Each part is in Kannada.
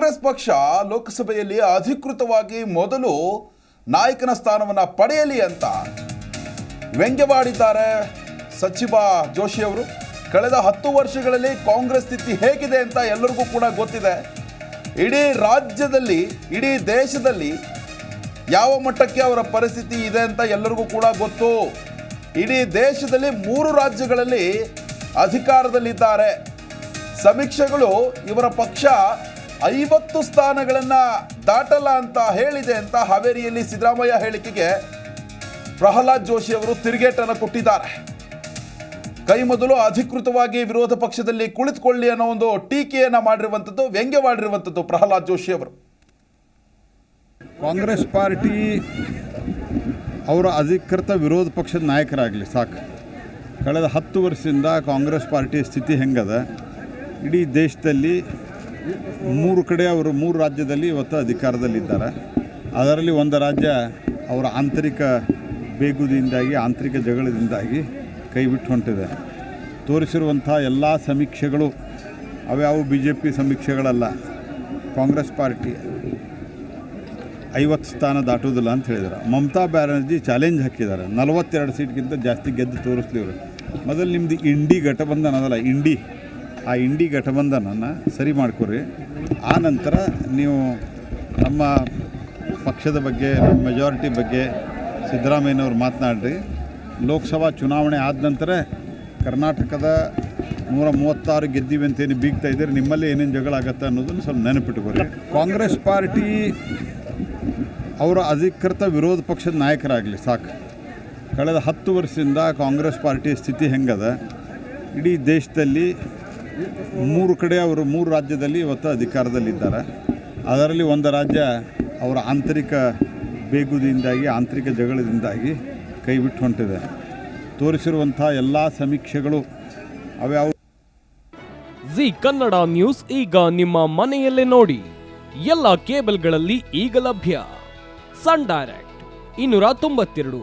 ಕಾಂಗ್ರೆಸ್ ಪಕ್ಷ ಲೋಕಸಭೆಯಲ್ಲಿ ಅಧಿಕೃತವಾಗಿ ಮೊದಲು ನಾಯಕನ ಸ್ಥಾನವನ್ನು ಪಡೆಯಲಿ ಅಂತ ವ್ಯಂಗ್ಯವಾಡಿದ್ದಾರೆ ಸಚಿವ ಜೋಶಿ ಅವರು. ಕಳೆದ ಹತ್ತು ವರ್ಷಗಳಲ್ಲಿ ಕಾಂಗ್ರೆಸ್ ಸ್ಥಿತಿ ಹೇಗಿದೆ ಅಂತ ಎಲ್ಲರಿಗೂ ಕೂಡ ಗೊತ್ತಿದೆ. ಇಡೀ ರಾಜ್ಯದಲ್ಲಿ, ಇಡೀ ದೇಶದಲ್ಲಿ ಯಾವ ಮಟ್ಟಕ್ಕೆ ಅವರ ಪರಿಸ್ಥಿತಿ ಇದೆ ಅಂತ ಎಲ್ಲರಿಗೂ ಕೂಡ ಗೊತ್ತು. ಇಡೀ ದೇಶದಲ್ಲಿ ಮೂರು ರಾಜ್ಯಗಳಲ್ಲಿ ಅಧಿಕಾರದಲ್ಲಿದ್ದಾರೆ. ಸಮೀಕ್ಷೆಗಳು ಇವರ ಪಕ್ಷ ಐವತ್ತು ಸ್ಥಾನಗಳನ್ನು ದಾಟಲ್ಲ ಅಂತ ಹೇಳಿದೆ ಅಂತ ಹಾವೇರಿಯಲ್ಲಿ ಸಿದ್ದರಾಮಯ್ಯ ಹೇಳಿಕೆಗೆ ಪ್ರಹ್ಲಾದ್ ಜೋಶಿ ಅವರು ತಿರುಗೇಟನ್ನು ಕೊಟ್ಟಿದ್ದಾರೆ. ಕೈ ಮೊದಲು ಅಧಿಕೃತವಾಗಿ ವಿರೋಧ ಪಕ್ಷದಲ್ಲಿ ಕುಳಿತುಕೊಳ್ಳಿ ಅನ್ನೋ ಒಂದು ಟೀಕೆಯನ್ನು ಮಾಡಿರುವಂಥದ್ದು, ವ್ಯಂಗ್ಯವಾಡಿರುವಂಥದ್ದು ಪ್ರಹ್ಲಾದ್ ಜೋಶಿ ಅವರು. ಕಾಂಗ್ರೆಸ್ ಪಾರ್ಟಿ ಅವರ ಅಧಿಕೃತ ವಿರೋಧ ಪಕ್ಷದ ನಾಯಕರಾಗಲಿ ಸಾಕು. ಕಳೆದ ಹತ್ತು ವರ್ಷದಿಂದ ಕಾಂಗ್ರೆಸ್ ಪಾರ್ಟಿಯ ಸ್ಥಿತಿ ಹೆಂಗದ? ಇಡೀ ದೇಶದಲ್ಲಿ ಮೂರು ಕಡೆ ಅವರು ಮೂರು ರಾಜ್ಯದಲ್ಲಿ ಇವತ್ತು ಅಧಿಕಾರದಲ್ಲಿದ್ದಾರೆ. ಅದರಲ್ಲಿ ಒಂದು ರಾಜ್ಯ ಅವರ ಆಂತರಿಕ ಬೇಗುದಿಯಿಂದಾಗಿ, ಆಂತರಿಕ ಜಗಳದಿಂದಾಗಿ ಕೈಬಿಟ್ಟು ಹೊಂಟಿದೆ. ತೋರಿಸಿರುವಂಥ ಎಲ್ಲ ಸಮೀಕ್ಷೆಗಳು ಅವ್ಯಾವು ಬಿ ಜೆ ಪಿ ಸಮೀಕ್ಷೆಗಳಲ್ಲ, ಕಾಂಗ್ರೆಸ್ ಪಾರ್ಟಿ ಐವತ್ತು ಸ್ಥಾನ ದಾಟುವುದಿಲ್ಲ ಅಂತ ಹೇಳಿದ್ರು. ಮಮತಾ ಬ್ಯಾನರ್ಜಿ ಚಾಲೆಂಜ್ ಹಾಕಿದ್ದಾರೆ. ನಲವತ್ತೆರಡು ಸೀಟ್ಗಿಂತ ಜಾಸ್ತಿ ಗೆದ್ದು ತೋರಿಸ್ಲಿವ್ರು ಮೊದಲು ನಿಮ್ಮದು ಇಂಡಿ ಘಟಬಂಧನ ಅದಲ್ಲ, ಇಂಡಿ. ಆ ಇಂಡಿ ಘಟಬಂಧನನ್ನು ಸರಿ ಮಾಡ್ಕೊರಿ. ಆ ನಂತರ ನೀವು ನಮ್ಮ ಪಕ್ಷದ ಬಗ್ಗೆ, ನಮ್ಮ ಮೆಜಾರಿಟಿ ಬಗ್ಗೆ ಸಿದ್ದರಾಮಯ್ಯನವ್ರು ಮಾತನಾಡ್ರಿ. ಲೋಕಸಭಾ ಚುನಾವಣೆ ಆದ ನಂತರ ಕರ್ನಾಟಕದ ನೂರ ಮೂವತ್ತಾರು ಗೆದ್ದೀವಿ ಅಂತೇನು ಬೀಗ್ತಾ ಇದ್ದೀರಿ, ನಿಮ್ಮಲ್ಲಿ ಏನೇನು ಜಗಳ ಆಗತ್ತೆ ಅನ್ನೋದನ್ನು ಸ್ವಲ್ಪ ನೆನಪಿಟ್ಕೊರಿ. ಕಾಂಗ್ರೆಸ್ ಪಾರ್ಟಿ ಅವರ ಅಧಿಕೃತ ವಿರೋಧ ಪಕ್ಷದ ನಾಯಕರಾಗಲಿ ಸಾಕು. ಕಳೆದ ಹತ್ತು ವರ್ಷದಿಂದ ಕಾಂಗ್ರೆಸ್ ಪಾರ್ಟಿಯ ಸ್ಥಿತಿ ಹೆಂಗದ? ಇಡೀ ದೇಶದಲ್ಲಿ ಮೂರು ಕಡೆ ಅವರು ಮೂರು ರಾಜ್ಯದಲ್ಲಿ ಇವತ್ತು ಅಧಿಕಾರದಲ್ಲಿದ್ದಾರೆ. ಅದರಲ್ಲಿ ಒಂದು ರಾಜ್ಯ ಅವರ ಆಂತರಿಕ ಬೇಗುದಿಯಿಂದಾಗಿ, ಆಂತರಿಕ ಜಗಳದಿಂದಾಗಿ ಕೈಬಿಟ್ಟು ಹೊಂಟಿದೆ. ತೋರಿಸಿರುವಂಥ ಎಲ್ಲ ಸಮೀಕ್ಷೆಗಳು ಅವ್ಯಾವು ಜಿ ಕನ್ನಡ ನ್ಯೂಸ್ ಈಗ ನಿಮ್ಮ ಮನೆಯಲ್ಲೇ ನೋಡಿ. ಎಲ್ಲ ಕೇಬಲ್ಗಳಲ್ಲಿ ಈಗ ಲಭ್ಯ. ಸನ್ ಡೈರೆಕ್ಟ್ ಇನ್ನೂರ ತೊಂಬತ್ತೆರಡು,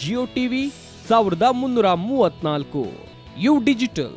ಜಿಯೋ ಟಿವಿ ಸಾವಿರದ ಮುನ್ನೂರ ಮೂವತ್ನಾಲ್ಕು ಯು ಡಿಜಿಟಲ್.